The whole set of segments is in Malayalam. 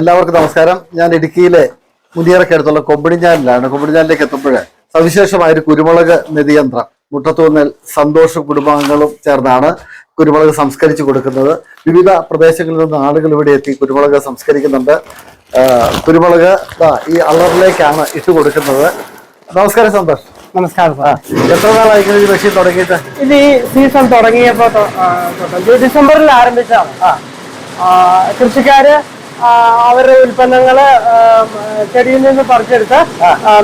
എല്ലാവർക്കും നമസ്കാരം. ഞാൻ ഇടുക്കിയിലെ മുനിയറക്കടുത്തുള്ള കൊമ്പിടിഞ്ഞാലിലാണ് കൊമ്പിടിഞ്ഞാലിലേക്ക് എത്തുമ്പോൾ സവിശേഷമായ ഒരു കുരുമുളക് നിധിയന്ത്രം മുട്ടത്തൂന്നൽ സന്തോഷ കുടുംബാംഗങ്ങളും ചേർന്നാണ് കുരുമുളക് സംസ്കരിച്ചു കൊടുക്കുന്നത്. വിവിധ പ്രദേശങ്ങളിൽ നിന്ന് ആളുകൾ ഇവിടെ എത്തി കുരുമുളക് സംസ്കരിക്കുന്നുണ്ട്. കുരുമുളക് ഈ അള്ളറിലേക്കാണ് ഇട്ട് കൊടുക്കുന്നത്. നമസ്കാരം സന്തോഷ്. നമസ്കാരം എത്ര നാളായി ഈ മെഷീൻ തുടങ്ങിയിട്ട്? ഇത് ഈ സീസൺ തുടങ്ങിയപ്പോ ഡിസംബറിൽ ആരംഭിച്ചാണ് കൃഷിക്കാര് അവരുടെ ഉൽപ്പന്നങ്ങൾ ചെടിയിൽ നിന്ന് പറിച്ചെടുത്ത്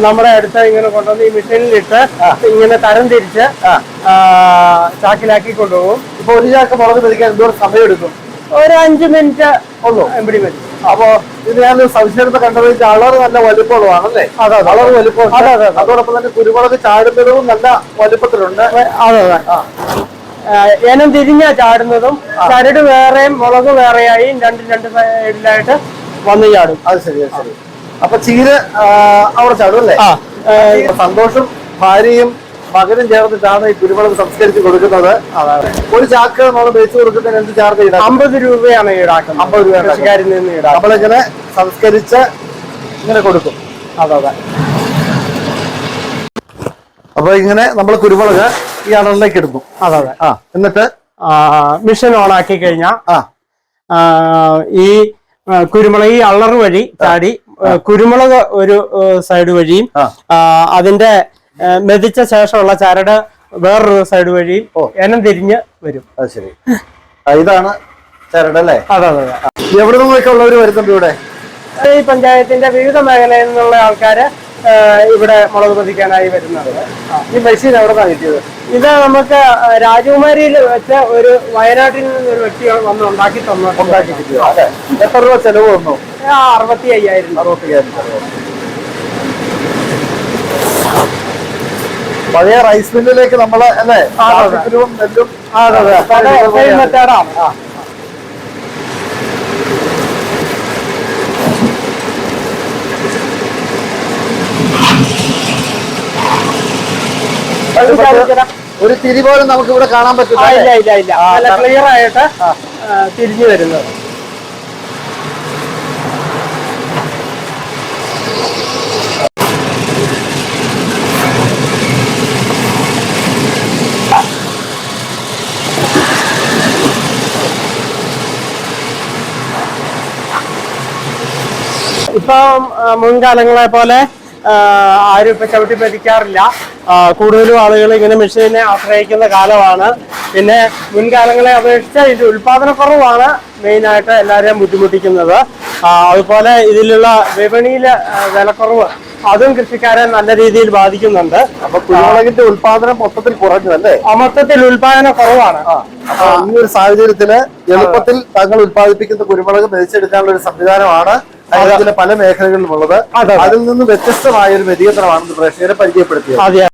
നമ്മുടെ അടുത്ത് ഇങ്ങനെ കൊണ്ടുവന്ന് ഈ മെഷീനിലിട്ട് ഇങ്ങനെ തരം തിരിച്ച് ചാക്കിലാക്കി കൊണ്ടുപോകും. ഇപ്പൊ ഒരു ചാക്ക് മുളക് പിടിക്കാൻ എന്തോരം സമയം എടുക്കും ഒരു അഞ്ച് മിനിറ്റ് ഉള്ളൂ. എമ്പിടി മതി. അപ്പോ ഇത് ഞാൻ സവിശേഷത കണ്ടത് കളർ നല്ല വലുപ്പമുള്ളതാണല്ലേ? കളർ വലുപ്പം അതെ, അതെ, അതെ. അതോടൊപ്പം തന്നെ കുരുമുളക് ചാടുന്നതും നല്ല വലുപ്പത്തിലുണ്ട്. അതെ അതെ. ഏനം തിരിഞ്ഞാ ചാടുന്നതും ചരട് വേറെയും മുളക് വേറെയായി രണ്ട് രണ്ട് സൈഡിലായിട്ട് വന്ന് ചാടും. അത് ശരി അത് ശരി. അപ്പൊ ചീര അവിടെ ചാടും അല്ലേ? സന്തോഷം ഭാര്യയും മകനും ചേർന്നിട്ടാണ് ഈ കുരുമുളക് സംസ്കരിച്ച് കൊടുക്കുന്നത്. ഒരു ചാക്ക് നമ്മൾ വെച്ച് കൊടുക്കുന്നതിന് എന്ത് ചാർജ് ഈടാക്കും. അമ്പത് രൂപയാണ് ഈടാക്കുന്നത്. അമ്പത് രൂപ. കൃഷിക്കാരിൽ നിന്ന് ഈടാക്കും നമ്മളിങ്ങനെ സംസ്കരിച്ച് ഇങ്ങനെ കൊടുക്കും. അതെ അതെ. അപ്പൊ ഇങ്ങനെ നമ്മൾ കുരുമുളക് ഈ അണലിലേക്ക് എടുക്കും. അതെ അതെ. ആ എന്നിട്ട്? മിഷീൻ ഓൺ ആക്കി കഴിഞ്ഞാൽ ആ. ഈ കുരുമുളക് ഈ അള്ളർ വഴി ചാടി കുരുമുളക് ഒരു സൈഡ് വഴിയും അതിന്റെ മെതിച്ച ശേഷമുള്ള ചരട് വേറൊരു സൈഡ് വഴിയും ഓ. എനം തിരിഞ്ഞ് വരും. അത് ശരി. ഇതാണ് ചരട് അല്ലേ? അതെ അതെ എവിടെ നിന്നൊക്കെ ഉള്ളവർ വരുന്നുണ്ട് ഇവിടെ ഈ പഞ്ചായത്തിന്റെ വിവിധ മേഖലയിൽ നിന്നുള്ള ആൾക്കാര് ഇവിടെ മുളക് പതിക്കാനായി വരുന്നത്. ഈ മെഷീൻ അവിടെ നിന്നാണ് കിട്ടിയത്? ഇത് നമുക്ക് രാജകുമാരിയിൽ വെച്ച ഒരു വയനാട്ടിൽ നിന്ന് ഒരു വ്യക്തി വന്ന് ഉണ്ടാക്കി തന്നു. ഉണ്ടാക്കി കിട്ടിയത് എത്ര രൂപ ചെലവ് വന്നു? അറുപത്തി അയ്യായിരം അറുപത്തി അയ്യായിരം പഴയ റൈസ് മില്ലിലേക്ക് നമ്മൾ അല്ലേ? നെല്ലും അതെ അതെ പഴയ അത് ഇതുപോലെയാണ്. same method ആണ്. ആ. അത് കാണിച്ചുതരാം. ഒരു തിരി പോലും നമുക്ക് ഇവിടെ കാണാൻ പറ്റില്ല ഇല്ല ഇല്ല ഇല്ല. നല്ല ക്ലിയർ ആയിട്ട് തിരിഞ്ഞു വരുന്നത്. ഇപ്പം മുൻകാലങ്ങളെ പോലെ ആരും ഇപ്പൊ ചവിട്ടി പതിക്കാറില്ല കൂടുതലും ആളുകൾ ഇങ്ങനെ മെഷീനെ ആശ്രയിക്കുന്ന കാലമാണ്. പിന്നെ മുൻകാലങ്ങളെ അപേക്ഷിച്ച് ഇതിന്റെ ഉൽപാദനക്കുറവാണ് മെയിനായിട്ട് എല്ലാവരെയും ബുദ്ധിമുട്ടിക്കുന്നത്. അതുപോലെ ഇതിലുള്ള വിപണിയിലെ വിലക്കുറവ് അതും കൃഷിക്കാരെ നല്ല രീതിയിൽ ബാധിക്കുന്നുണ്ട്. അപ്പൊ കുരുമുളകിന്റെ ഉൽപാദനം മൊത്തത്തിൽ കുറഞ്ഞു അല്ലേ ആ, മൊത്തത്തിൽ ഉൽപാദനം കുറവാണ്. ഈ ഒരു സാഹചര്യത്തിൽ എളുപ്പത്തിൽ തങ്ങൾ ഉത്പാദിപ്പിക്കുന്ന കുരുമുളക് മെതിച്ചെടുക്കാനുള്ള ഒരു സംവിധാനമാണ്. പല മേഖലകളിലും ഉള്ളത് അതെ, അതെ. അതിൽ നിന്ന് വ്യത്യസ്തമായ ഒരു വ്യതിയന്ത്രമാണ് പ്രേക്ഷകരെ പരിചയപ്പെടുത്തിയത്